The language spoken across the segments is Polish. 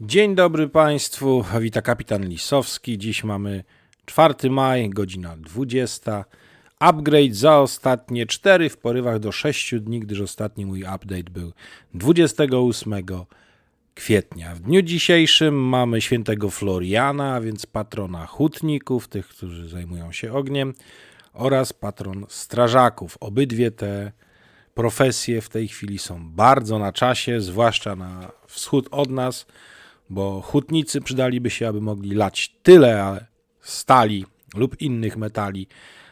Dzień dobry Państwu, wita kapitan Lisowski. Dziś mamy 4 maj, godzina 20. Upgrade za ostatnie 4 w porywach do 6 dni, gdyż ostatni mój update był 28 kwietnia. W dniu dzisiejszym mamy świętego Floriana, a więc patrona hutników, tych, którzy zajmują się ogniem, oraz patron strażaków. Obydwie te profesje w tej chwili są bardzo na czasie, zwłaszcza na wschód od nas, bo hutnicy przydaliby się, aby mogli lać tyle stali lub innych metali,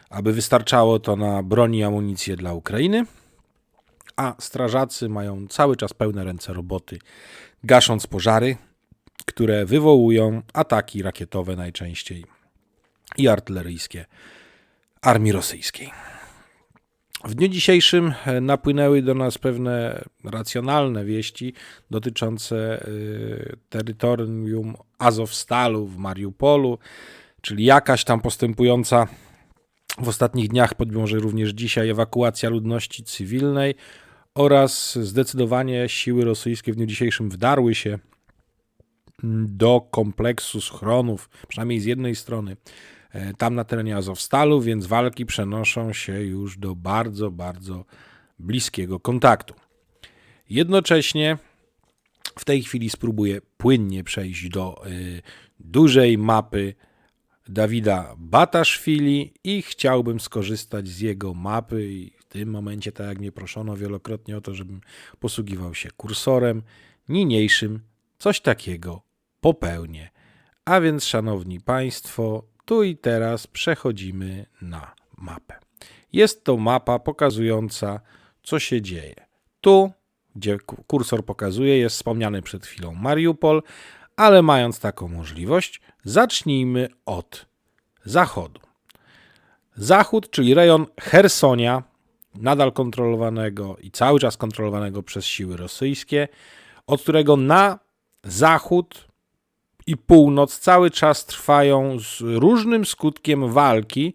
aby wystarczało to na broń i amunicję dla Ukrainy, a strażacy mają cały czas pełne ręce roboty, gasząc pożary, które wywołują ataki rakietowe najczęściej i artyleryjskie armii rosyjskiej. W dniu dzisiejszym e, napłynęły do nas pewne racjonalne wieści dotyczące y, terytorium Azowstalu w Mariupolu, czyli jakaś tam postępująca w ostatnich dniach, może również dzisiaj, ewakuacja ludności cywilnej oraz zdecydowanie siły rosyjskie w dniu dzisiejszym wdarły się do kompleksu schronów, przynajmniej z jednej strony, e, tam na terenie Azowstalu, więc walki przenoszą się już do bardzo, bardzo bliskiego kontaktu. Jednocześnie w tej chwili spróbuję płynnie przejść do y, dużej mapy Dawida Bataszwili i chciałbym skorzystać z jego mapy i w tym momencie, tak jak mnie proszono wielokrotnie o to, żebym posługiwał się kursorem, niniejszym coś takiego popełnię. A więc, szanowni państwo, tu i teraz przechodzimy na mapę. Jest to mapa pokazująca, co się dzieje. Tu, gdzie kursor pokazuje, jest wspomniany przed chwilą Mariupol, ale mając taką możliwość, zacznijmy od zachodu. Zachód, czyli rejon Hersonia, nadal kontrolowanego i cały czas kontrolowanego przez siły rosyjskie, od którego na zachód i północ cały czas trwają z różnym skutkiem walki,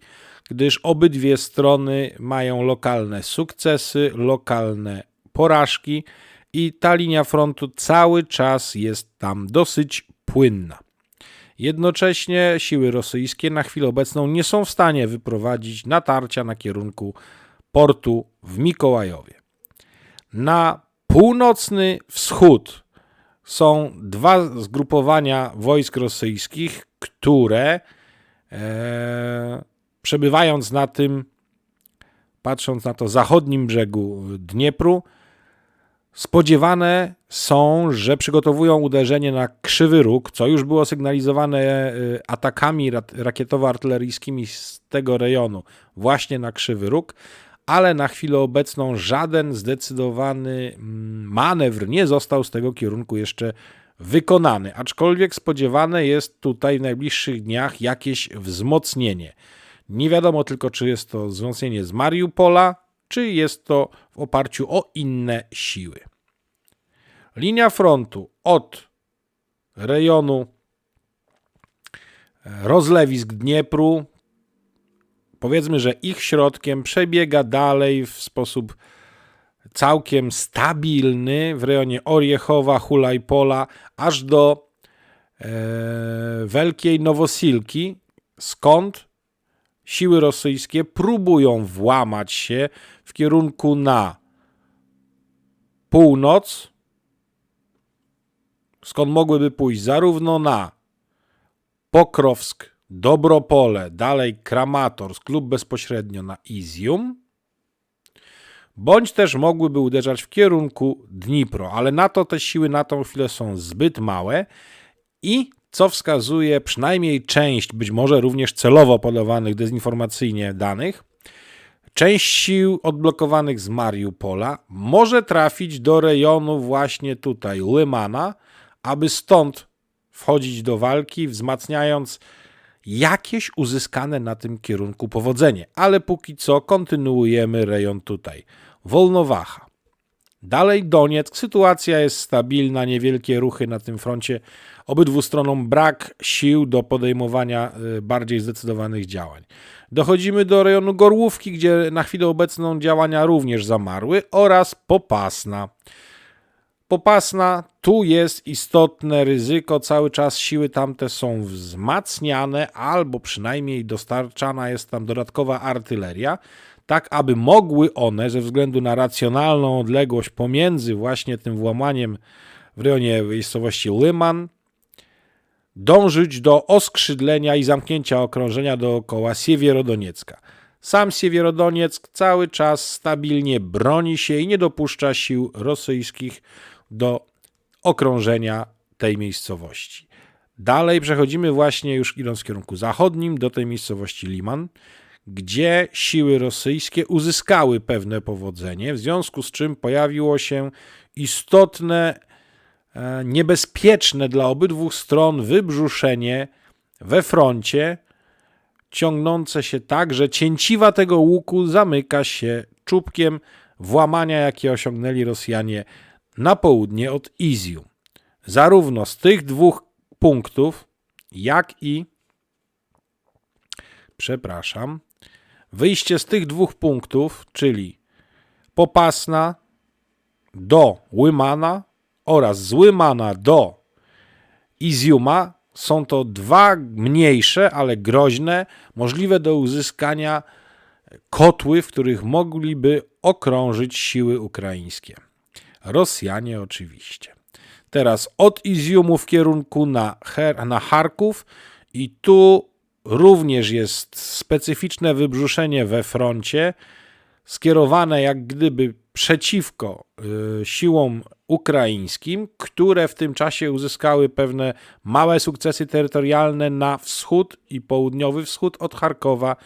gdyż obydwie strony mają lokalne sukcesy, lokalne porażki i ta linia frontu cały czas jest tam dosyć płynna. Jednocześnie siły rosyjskie na chwilę obecną nie są w stanie wyprowadzić natarcia na kierunku portu w Mikołajowie. Na północny wschód są dwa zgrupowania wojsk rosyjskich, które e, przebywając na tym, patrząc na to zachodnim brzegu Dniepru, Spodziewane są, że przygotowują uderzenie na Krzywy Róg, co już było sygnalizowane y, atakami rakietowo-artyleryjskimi z tego rejonu właśnie na Krzywy Róg, ale na chwilę obecną żaden zdecydowany mm, manewr nie został z tego kierunku jeszcze wykonany, aczkolwiek spodziewane jest tutaj w najbliższych dniach jakieś wzmocnienie. Nie wiadomo tylko, czy jest to wzmocnienie z Mariupola, czy jest to w oparciu o inne siły. Linia frontu od rejonu e, rozlewisk Dniepru, powiedzmy, że ich środkiem przebiega dalej w sposób całkiem stabilny w rejonie Oriechowa, Hulajpola, aż do e, Wielkiej Nowosilki, skąd siły rosyjskie próbują włamać się w kierunku na północ, skąd mogłyby pójść zarówno na Pokrowsk, Dobropole, dalej Kramatorsk lub bezpośrednio na Izium, bądź też mogłyby uderzać w kierunku Dnipro, ale na to te siły na tą chwilę są zbyt małe i co wskazuje przynajmniej część, być może również celowo podawanych dezinformacyjnie danych, część sił odblokowanych z Mariupola może trafić do rejonu właśnie tutaj, Lymana, aby stąd wchodzić do walki, wzmacniając jakieś uzyskane na tym kierunku powodzenie. Ale póki co kontynuujemy rejon tutaj. Wolnowacha. Dalej Donieck, sytuacja jest stabilna, niewielkie ruchy na tym froncie. Obydwu stronom brak sił do podejmowania y, bardziej zdecydowanych działań. Dochodzimy do rejonu Gorłówki, gdzie na chwilę obecną działania również zamarły oraz Popasna. Popasna, tu jest istotne ryzyko, cały czas siły tamte są wzmacniane, albo przynajmniej dostarczana jest tam dodatkowa artyleria, tak aby mogły one, ze względu na racjonalną odległość pomiędzy właśnie tym włamaniem w rejonie miejscowości Lyman, dążyć do oskrzydlenia i zamknięcia okrążenia dookoła Siewierodoniecka. Sam Siewierodonieck cały czas stabilnie broni się i nie dopuszcza sił rosyjskich do okrążenia tej miejscowości. Dalej przechodzimy właśnie już idąc w kierunku zachodnim do tej miejscowości Liman, gdzie siły rosyjskie uzyskały pewne powodzenie, w związku z czym pojawiło się istotne, e, niebezpieczne dla obydwu stron wybrzuszenie we froncie, ciągnące się tak, że cięciwa tego łuku zamyka się czubkiem włamania, jakie osiągnęli Rosjanie na południe od Izium. Zarówno z tych dwóch punktów, jak i przepraszam, wyjście z tych dwóch punktów, czyli Popasna do Łymana oraz z Łymana do Iziuma są to dwa mniejsze, ale groźne, możliwe do uzyskania kotły, w których mogliby okrążyć siły ukraińskie. Rosjanie oczywiście. Teraz od Iziumu w kierunku na, Her na Charków i tu również jest specyficzne wybrzuszenie we froncie, skierowane jak gdyby przeciwko y, siłom ukraińskim, które w tym czasie uzyskały pewne małe sukcesy terytorialne na wschód i południowy wschód od Charkowa,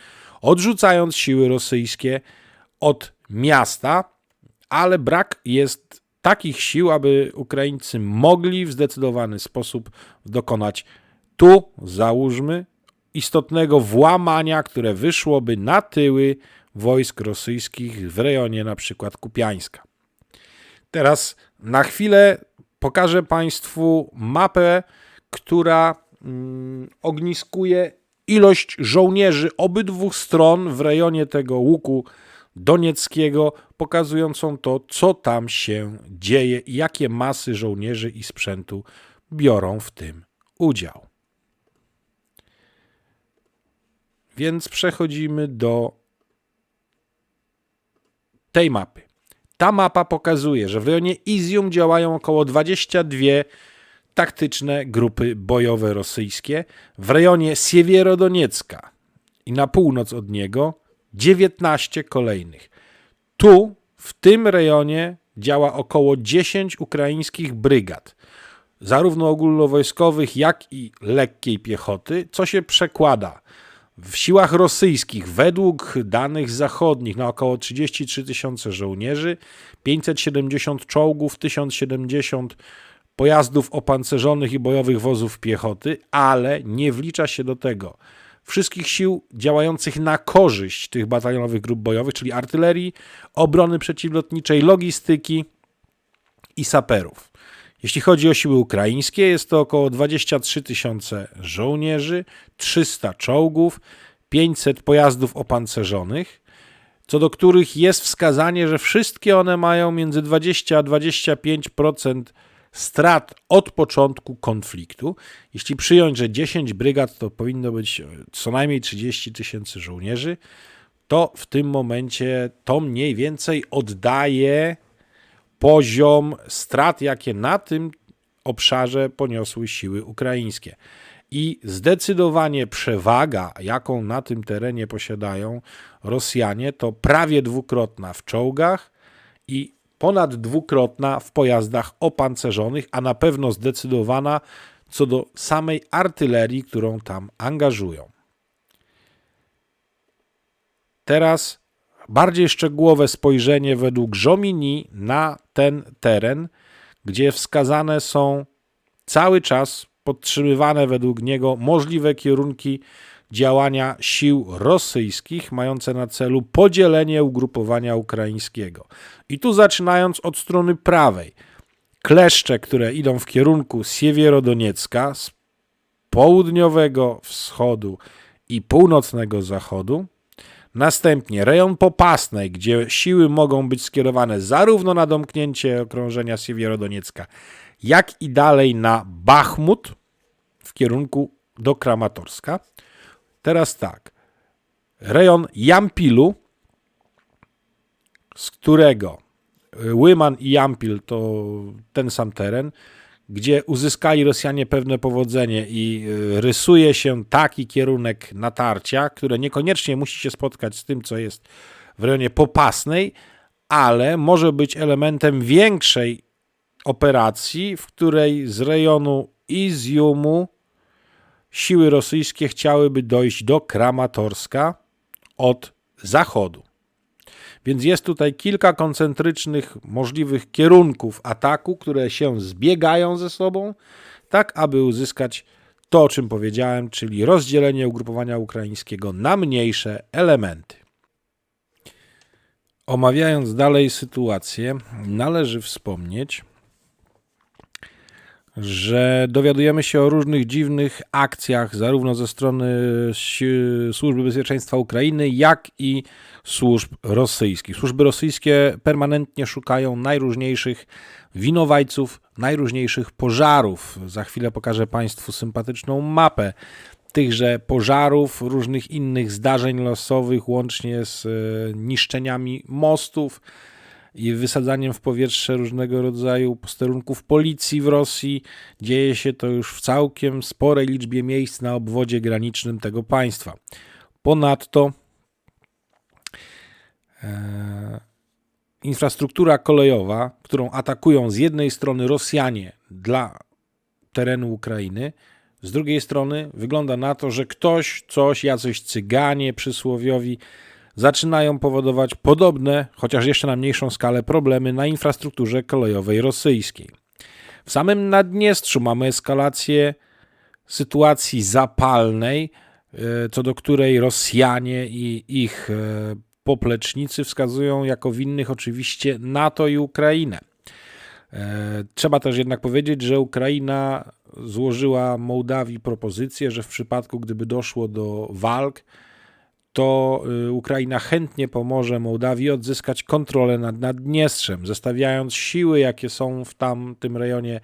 odrzucając siły rosyjskie od miasta, ale brak jest takich sił, aby Ukraińcy mogli w zdecydowany sposób dokonać tu, załóżmy, istotnego włamania, które wyszłoby na tyły wojsk rosyjskich w rejonie na przykład Kupiańska. Teraz na chwilę pokażę Państwu mapę, która mm, ogniskuje ilość żołnierzy obydwu stron w rejonie tego łuku Donieckiego, pokazującą to, co tam się dzieje i jakie masy żołnierzy i sprzętu biorą w tym udział. Więc przechodzimy do tej mapy. Ta mapa pokazuje, że w rejonie Izium działają około 22 taktyczne grupy bojowe rosyjskie, w rejonie Siewierodoniecka i na północ od niego 19 kolejnych. Tu, w tym rejonie, działa około 10 ukraińskich brygad, zarówno ogólnowojskowych, jak i lekkiej piechoty, co się przekłada w siłach rosyjskich, według danych zachodnich, na około 33 tysiące żołnierzy, 570 czołgów, 1070 pojazdów opancerzonych i bojowych wozów piechoty, ale nie wlicza się do tego wszystkich sił działających na korzyść tych batalionowych grup bojowych, czyli artylerii, obrony przeciwlotniczej, logistyki i saperów. Jeśli chodzi o siły ukraińskie, jest to około 23 tysiące żołnierzy, 300 czołgów, 500 pojazdów opancerzonych, co do których jest wskazanie, że wszystkie one mają między 20 a 25% strat od początku konfliktu. Jeśli przyjąć, że 10 brygad to powinno być co najmniej 30 tysięcy żołnierzy, to w tym momencie to mniej więcej oddaje poziom strat, jakie na tym obszarze poniosły siły ukraińskie. I zdecydowanie przewaga, jaką na tym terenie posiadają Rosjanie, to prawie dwukrotna w czołgach i ponad dwukrotna w pojazdach opancerzonych, a na pewno zdecydowana co do samej artylerii, którą tam angażują. Teraz bardziej szczegółowe spojrzenie według Żomini na ten teren, gdzie wskazane są cały czas podtrzymywane według niego możliwe kierunki działania sił rosyjskich mające na celu podzielenie ugrupowania ukraińskiego. I tu zaczynając od strony prawej, kleszcze, które idą w kierunku Siewierodoniecka z południowego wschodu i północnego zachodu, Następnie rejon Popasnej, gdzie siły mogą być skierowane zarówno na domknięcie okrążenia Siewierodoniecka, jak i dalej na Bachmut w kierunku do Kramatorska. Teraz tak. Rejon Jampilu, z którego Łyman i Jampil to ten sam teren, gdzie uzyskali Rosjanie pewne powodzenie i y, rysuje się taki kierunek natarcia, które niekoniecznie musi się spotkać z tym, co jest w rejonie Popasnej, ale może być elementem większej operacji, w której z rejonu Izjumu siły rosyjskie chciałyby dojść do Kramatorska od zachodu. Więc jest tutaj kilka koncentrycznych możliwych kierunków ataku, które się zbiegają ze sobą, tak aby uzyskać to, o czym powiedziałem, czyli rozdzielenie ugrupowania ukraińskiego na mniejsze elementy. Omawiając dalej sytuację, należy wspomnieć, że dowiadujemy się o różnych dziwnych akcjach, zarówno ze strony Służby Bezpieczeństwa Ukrainy, jak i służb rosyjskich. Służby rosyjskie permanentnie szukają najróżniejszych winowajców, najróżniejszych pożarów. Za chwilę pokażę Państwu sympatyczną mapę tychże pożarów, różnych innych zdarzeń losowych, łącznie z e, niszczeniami mostów i wysadzaniem w powietrze różnego rodzaju posterunków policji w Rosji. Dzieje się to już w całkiem sporej liczbie miejsc na obwodzie granicznym tego państwa. Ponadto e, infrastruktura kolejowa, którą atakują z jednej strony Rosjanie dla terenu Ukrainy, z drugiej strony wygląda na to, że ktoś, coś, jacyś cyganie przysłowiowi zaczynają powodować podobne, chociaż jeszcze na mniejszą skalę, problemy na infrastrukturze kolejowej rosyjskiej. W samym Naddniestrzu mamy eskalację sytuacji zapalnej, e, co do której Rosjanie i ich e, poplecznicy wskazują jako winnych oczywiście NATO i Ukrainę. E, trzeba też jednak powiedzieć, że Ukraina złożyła Mołdawii propozycję, że w przypadku gdyby doszło do walk, to y, Ukraina chętnie pomoże Mołdawii odzyskać kontrolę nad Naddniestrzem, zestawiając siły, jakie są w tamtym rejonie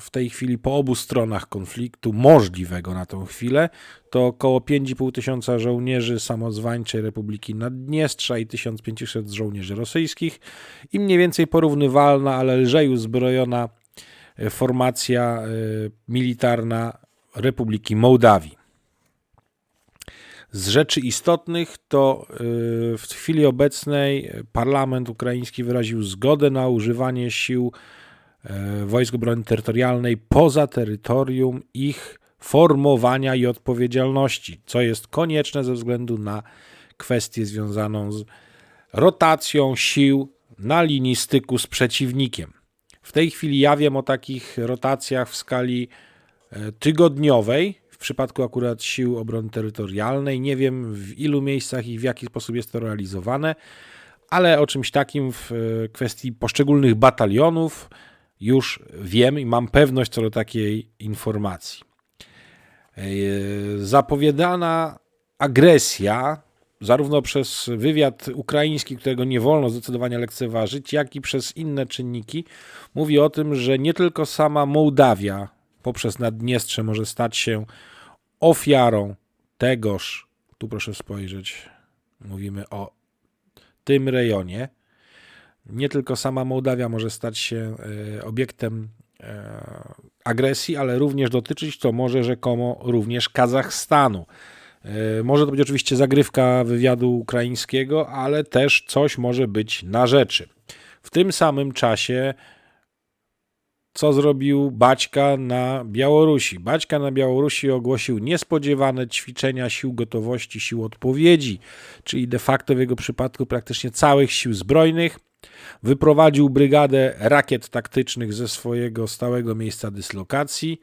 w tej chwili po obu stronach konfliktu możliwego na tą chwilę, to około 5,5 tysiąca żołnierzy samozwańczej Republiki Naddniestrza i 1500 żołnierzy rosyjskich i mniej więcej porównywalna, ale lżej uzbrojona formacja e, militarna Republiki Mołdawii. Z rzeczy istotnych to y, w chwili obecnej parlament ukraiński wyraził zgodę na używanie sił e, Wojsk Obrony Terytorialnej poza terytorium ich formowania i odpowiedzialności, co jest konieczne ze względu na kwestię związaną z rotacją sił na linii styku z przeciwnikiem. W tej chwili ja wiem o takich rotacjach w skali e, tygodniowej, przypadku akurat sił obrony terytorialnej. Nie wiem w ilu miejscach i w jaki sposób jest to realizowane, ale o czymś takim w e, kwestii poszczególnych batalionów już wiem i mam pewność co do takiej informacji. E, zapowiadana agresja, zarówno przez wywiad ukraiński, którego nie wolno zdecydowanie lekceważyć, jak i przez inne czynniki, mówi o tym, że nie tylko sama Mołdawia poprzez Naddniestrze może stać się ofiarą tegoż, tu proszę spojrzeć, mówimy o tym rejonie. Nie tylko sama Mołdawia może stać się e, obiektem e, agresji, ale również dotyczyć to może rzekomo również Kazachstanu. E, może to być oczywiście zagrywka wywiadu ukraińskiego, ale też coś może być na rzeczy. W tym samym czasie co zrobił Baćka na Białorusi. Baćka na Białorusi ogłosił niespodziewane ćwiczenia sił gotowości, sił odpowiedzi, czyli de facto w jego przypadku praktycznie całych sił zbrojnych. Wyprowadził brygadę rakiet taktycznych ze swojego stałego miejsca dyslokacji.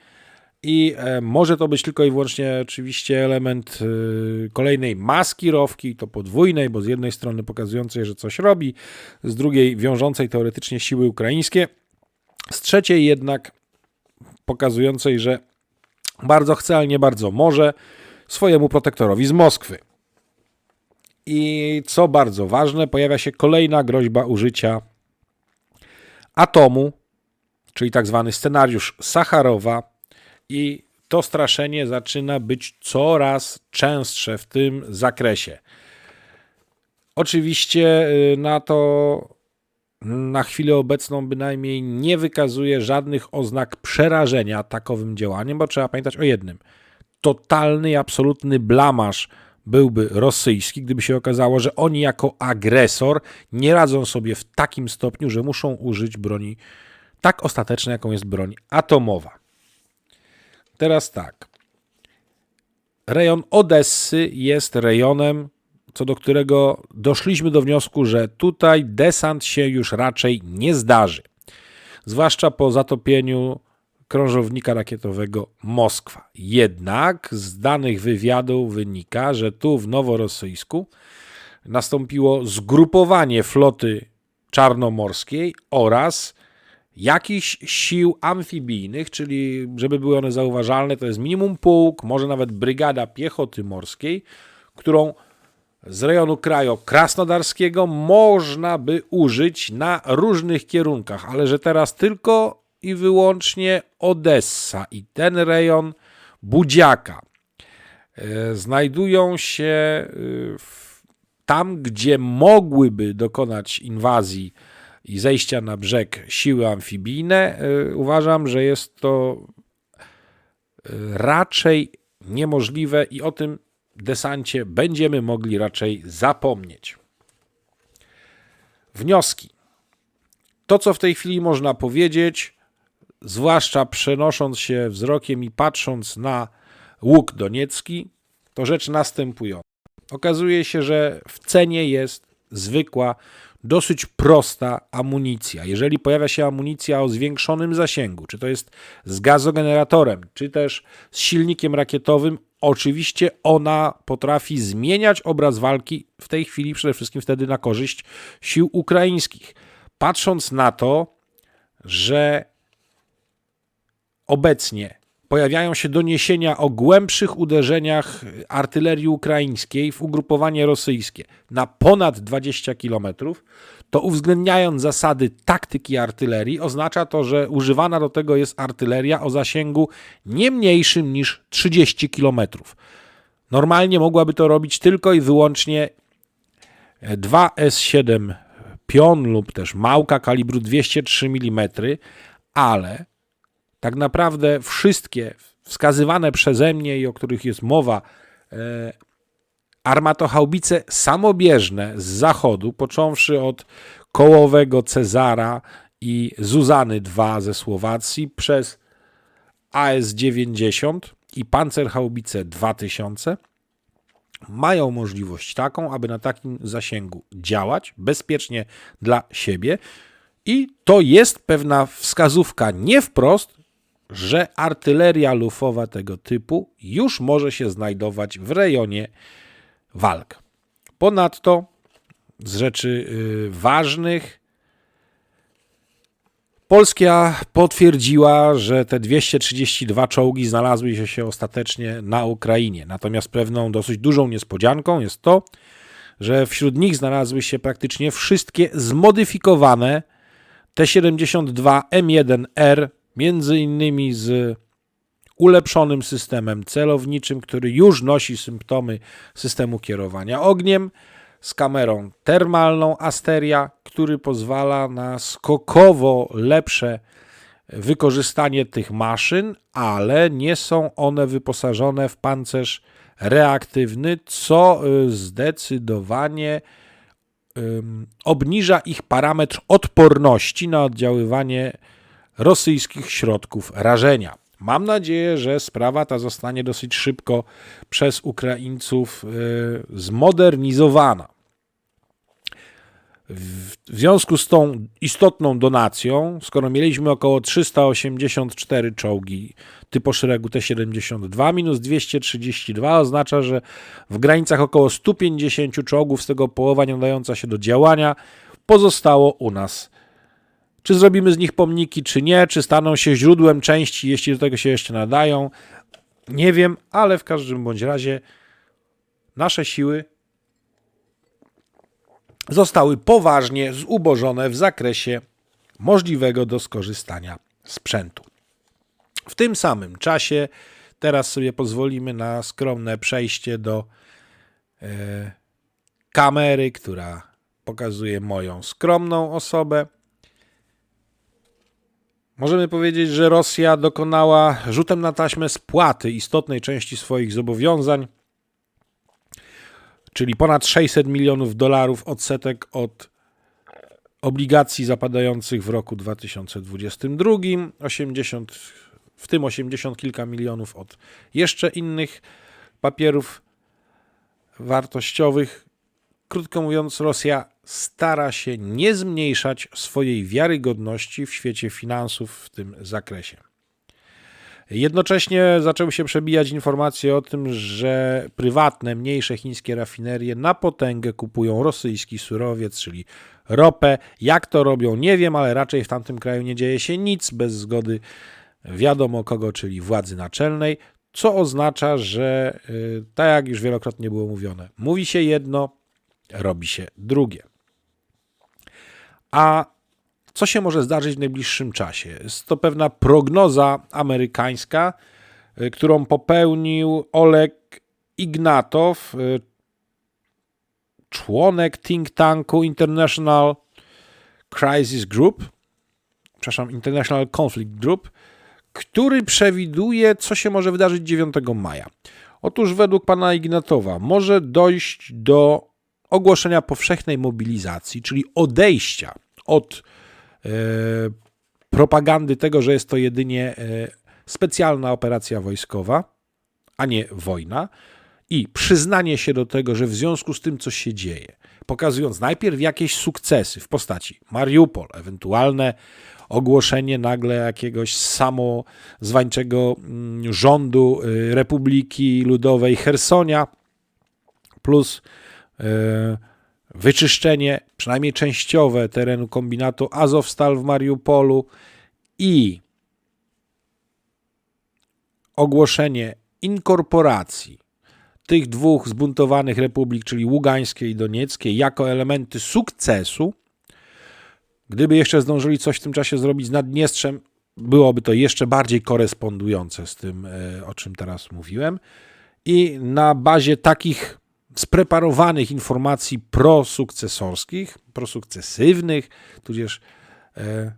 I e, może to być tylko i wyłącznie oczywiście element e, kolejnej maskirowki, to podwójnej, bo z jednej strony pokazującej, że coś robi, z drugiej wiążącej teoretycznie siły ukraińskie. Z trzeciej jednak pokazującej, że bardzo chce, ale nie bardzo może swojemu protektorowi z Moskwy. I co bardzo ważne, pojawia się kolejna groźba użycia atomu, czyli tak zwany scenariusz Sacharowa. I to straszenie zaczyna być coraz częstsze w tym zakresie. Oczywiście y, na to na chwilę obecną bynajmniej nie wykazuje żadnych oznak przerażenia takowym działaniem, bo trzeba pamiętać o jednym. Totalny i absolutny blamaż byłby rosyjski, gdyby się okazało, że oni jako agresor nie radzą sobie w takim stopniu, że muszą użyć broni tak ostatecznej, jaką jest broń atomowa. Teraz tak. Rejon Odessy jest rejonem, co do którego doszliśmy do wniosku, że tutaj desant się już raczej nie zdarzy. Zwłaszcza po zatopieniu krążownika rakietowego Moskwa. Jednak z danych wywiadu wynika, że tu w Noworosyjsku nastąpiło zgrupowanie floty czarnomorskiej oraz jakichś sił amfibijnych, czyli żeby były one zauważalne, to jest minimum pułk, może nawet brygada piechoty morskiej, którą z rejonu kraju krasnodarskiego można by użyć na różnych kierunkach, ale że teraz tylko i wyłącznie Odessa i ten rejon Budziaka e, znajdują się e, tam, gdzie mogłyby dokonać inwazji i zejścia na brzeg siły amfibijne, e, uważam, że jest to raczej niemożliwe i o tym desancie będziemy mogli raczej zapomnieć. Wnioski. To, co w tej chwili można powiedzieć, zwłaszcza przenosząc się wzrokiem i patrząc na łuk doniecki, to rzecz następująca. Okazuje się, że w cenie jest zwykła, dosyć prosta amunicja. Jeżeli pojawia się amunicja o zwiększonym zasięgu, czy to jest z gazogeneratorem, czy też z silnikiem rakietowym, oczywiście ona potrafi zmieniać obraz walki w tej chwili przede wszystkim wtedy na korzyść sił ukraińskich. Patrząc na to, że obecnie pojawiają się doniesienia o głębszych uderzeniach artylerii ukraińskiej w ugrupowanie rosyjskie na ponad 20 km, to uwzględniając zasady taktyki artylerii, oznacza to, że używana do tego jest artyleria o zasięgu nie mniejszym niż 30 km. Normalnie mogłaby to robić tylko i wyłącznie 2S7 Pion lub też Małka kalibru 203 mm, ale tak naprawdę wszystkie wskazywane przeze mnie i o których jest mowa e, armatochaubice samobieżne z zachodu, począwszy od kołowego Cezara i Zuzany II ze Słowacji przez AS-90 i Panzerhaubice 2000 mają możliwość taką, aby na takim zasięgu działać bezpiecznie dla siebie. I to jest pewna wskazówka nie wprost, że artyleria lufowa tego typu już może się znajdować w rejonie walk. Ponadto z rzeczy y, ważnych Polska potwierdziła, że te 232 czołgi znalazły się ostatecznie na Ukrainie. Natomiast pewną dosyć dużą niespodzianką jest to, że wśród nich znalazły się praktycznie wszystkie zmodyfikowane T-72 M1R między innymi z ulepszonym systemem celowniczym, który już nosi symptomy systemu kierowania ogniem, z kamerą termalną Asteria, który pozwala na skokowo lepsze wykorzystanie tych maszyn, ale nie są one wyposażone w pancerz reaktywny, co y, zdecydowanie obniża ich parametr odporności na oddziaływanie rosyjskich środków rażenia. Mam nadzieję, że sprawa ta zostanie dosyć szybko przez Ukraińców e, zmodernizowana. W związku z tą istotną donacją, skoro mieliśmy około 384 czołgi typu szeregu T-72 minus 232 oznacza, że w granicach około 150 czołgów, z tego połowa nie nadająca się do działania, pozostało u nas czy zrobimy z nich pomniki, czy nie, czy staną się źródłem części, jeśli do tego się jeszcze nadają, nie wiem, ale w każdym bądź razie nasze siły zostały poważnie zubożone w zakresie możliwego do skorzystania sprzętu. W tym samym czasie, teraz sobie pozwolimy na skromne przejście do e, kamery, która pokazuje moją skromną osobę. Możemy powiedzieć, że Rosja dokonała rzutem na taśmę spłaty istotnej części swoich zobowiązań, czyli ponad 600 milionów dolarów odsetek od obligacji zapadających w roku 2022, 80, w tym 80 kilka milionów od jeszcze innych papierów wartościowych. Krótko mówiąc, Rosja stara się nie zmniejszać swojej wiarygodności w świecie finansów w tym zakresie. Jednocześnie zaczęły się przebijać informacje o tym, że prywatne, mniejsze chińskie rafinerie na potęgę kupują rosyjski surowiec, czyli ropę. Jak to robią, nie wiem, ale raczej w tamtym kraju nie dzieje się nic bez zgody wiadomo kogo, czyli władzy naczelnej, co oznacza, że y, tak jak już wielokrotnie było mówione, mówi się jedno, robi się drugie. A co się może zdarzyć w najbliższym czasie? Jest to pewna prognoza amerykańska, y, którą popełnił Oleg Ignatow, y, członek think tanku International Crisis Group, przepraszam, International Conflict Group, który przewiduje, co się może wydarzyć 9 maja. Otóż według pana Ignatowa może dojść do ogłoszenia powszechnej mobilizacji, czyli odejścia od e, propagandy tego, że jest to jedynie e, specjalna operacja wojskowa, a nie wojna, i przyznanie się do tego, że w związku z tym, co się dzieje, pokazując najpierw jakieś sukcesy w postaci Mariupol, ewentualne ogłoszenie nagle jakiegoś samozwańczego mm, rządu y, Republiki Ludowej Hersonia, plus wyczyszczenie przynajmniej częściowe terenu kombinatu Azovstal w Mariupolu i ogłoszenie inkorporacji tych dwóch zbuntowanych republik, czyli Ługańskiej i Donieckiej, jako elementy sukcesu, gdyby jeszcze zdążyli coś w tym czasie zrobić z Naddniestrzem, byłoby to jeszcze bardziej korespondujące z tym, e, o czym teraz mówiłem. I na bazie takich spreparowanych informacji prosukcesorskich, prosukcesywnych, tudzież e,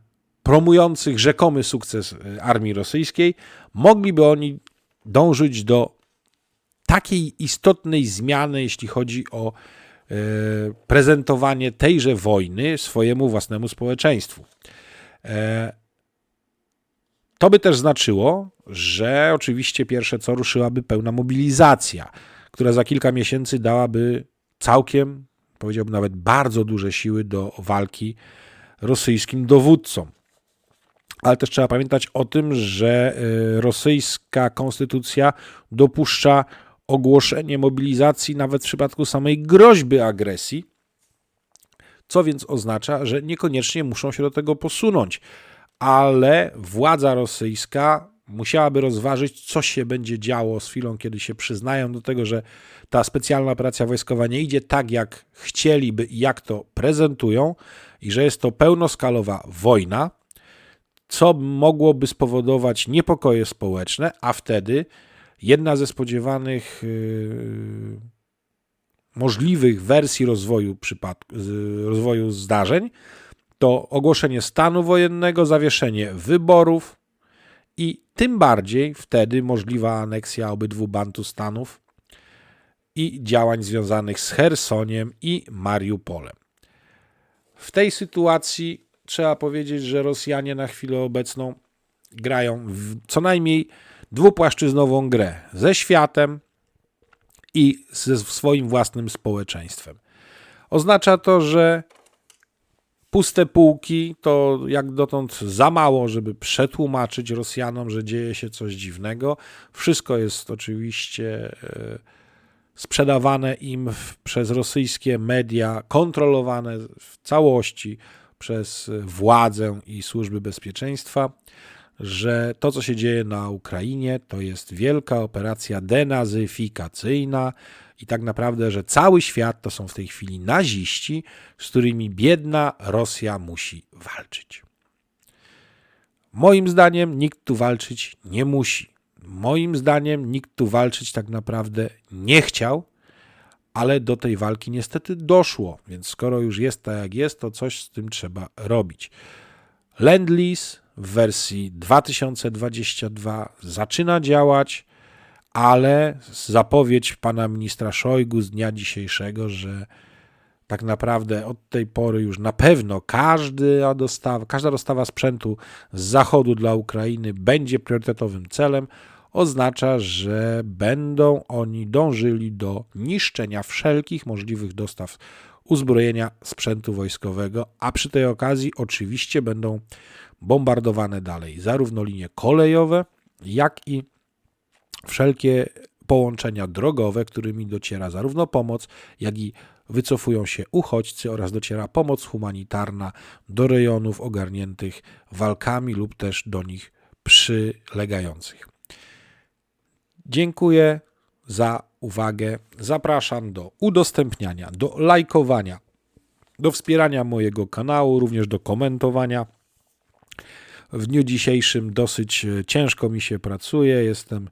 promujących rzekomy sukces e, armii rosyjskiej, mogliby oni dążyć do takiej istotnej zmiany, jeśli chodzi o e, prezentowanie tejże wojny swojemu własnemu społeczeństwu. To by też znaczyło, że oczywiście pierwsze co ruszyłaby pełna mobilizacja, która za kilka miesięcy dałaby całkiem, powiedziałbym nawet bardzo duże siły do walki rosyjskim dowódcom. Ale też trzeba pamiętać o tym, że e, rosyjska konstytucja dopuszcza ogłoszenie mobilizacji nawet w przypadku samej groźby agresji, co więc oznacza, że niekoniecznie muszą się do tego posunąć, ale władza rosyjska musiałaby rozważyć, co się będzie działo z chwilą, kiedy się przyznają do tego, że ta specjalna operacja wojskowa nie idzie tak, jak chcieliby i jak to prezentują, i że jest to pełnoskalowa wojna, co mogłoby spowodować niepokoje społeczne, a wtedy Jedna ze spodziewanych yy, możliwych wersji rozwoju, przypadku, rozwoju zdarzeń to ogłoszenie stanu wojennego, zawieszenie wyborów i tym bardziej wtedy możliwa aneksja obydwu Bantustanów i działań związanych z Hersoniem i Mariupolem. W tej sytuacji trzeba powiedzieć, że Rosjanie na chwilę obecną grają w co najmniej dwupłaszczyznową grę ze światem i ze swoim własnym społeczeństwem. Oznacza to, że puste półki to jak dotąd za mało, żeby przetłumaczyć Rosjanom, że dzieje się coś dziwnego. Wszystko jest oczywiście e, sprzedawane im przez rosyjskie media, kontrolowane w całości przez władzę i służby bezpieczeństwa że to, co się dzieje na Ukrainie, to jest wielka operacja denazyfikacyjna i tak naprawdę, że cały świat to są w tej chwili naziści, z którymi biedna Rosja musi walczyć. Moim zdaniem nikt tu walczyć nie musi. Moim zdaniem nikt tu walczyć tak naprawdę nie chciał, ale do tej walki niestety doszło, więc skoro już jest tak jak jest, to coś z tym trzeba robić. Lend-Lease w wersji 2022 zaczyna działać, ale zapowiedź pana ministra Szojgu z dnia dzisiejszego, że tak naprawdę od tej pory już na pewno dostawa, każda dostawa sprzętu z zachodu dla Ukrainy będzie priorytetowym celem, oznacza, że będą oni dążyli do niszczenia wszelkich możliwych dostaw uzbrojenia sprzętu wojskowego, a przy tej okazji oczywiście będą bombardowane dalej zarówno linie kolejowe, jak i wszelkie połączenia drogowe, którymi dociera zarówno pomoc, jak i wycofują się uchodźcy oraz dociera pomoc humanitarna do rejonów ogarniętych walkami lub też do nich przylegających. Dziękuję za uwagę. Zapraszam do udostępniania, do lajkowania, do wspierania mojego kanału, również do komentowania. W dniu dzisiejszym dosyć e, ciężko mi się pracuje. Jestem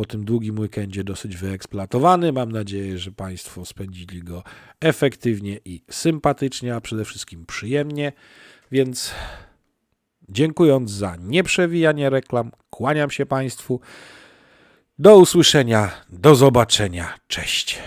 po tym długim weekendzie dosyć wyeksploatowany. Mam nadzieję, że Państwo spędzili go efektywnie i sympatycznie, a przede wszystkim przyjemnie. Więc dziękując za nieprzewijanie reklam, kłaniam się Państwu. Do usłyszenia, do zobaczenia. Cześć.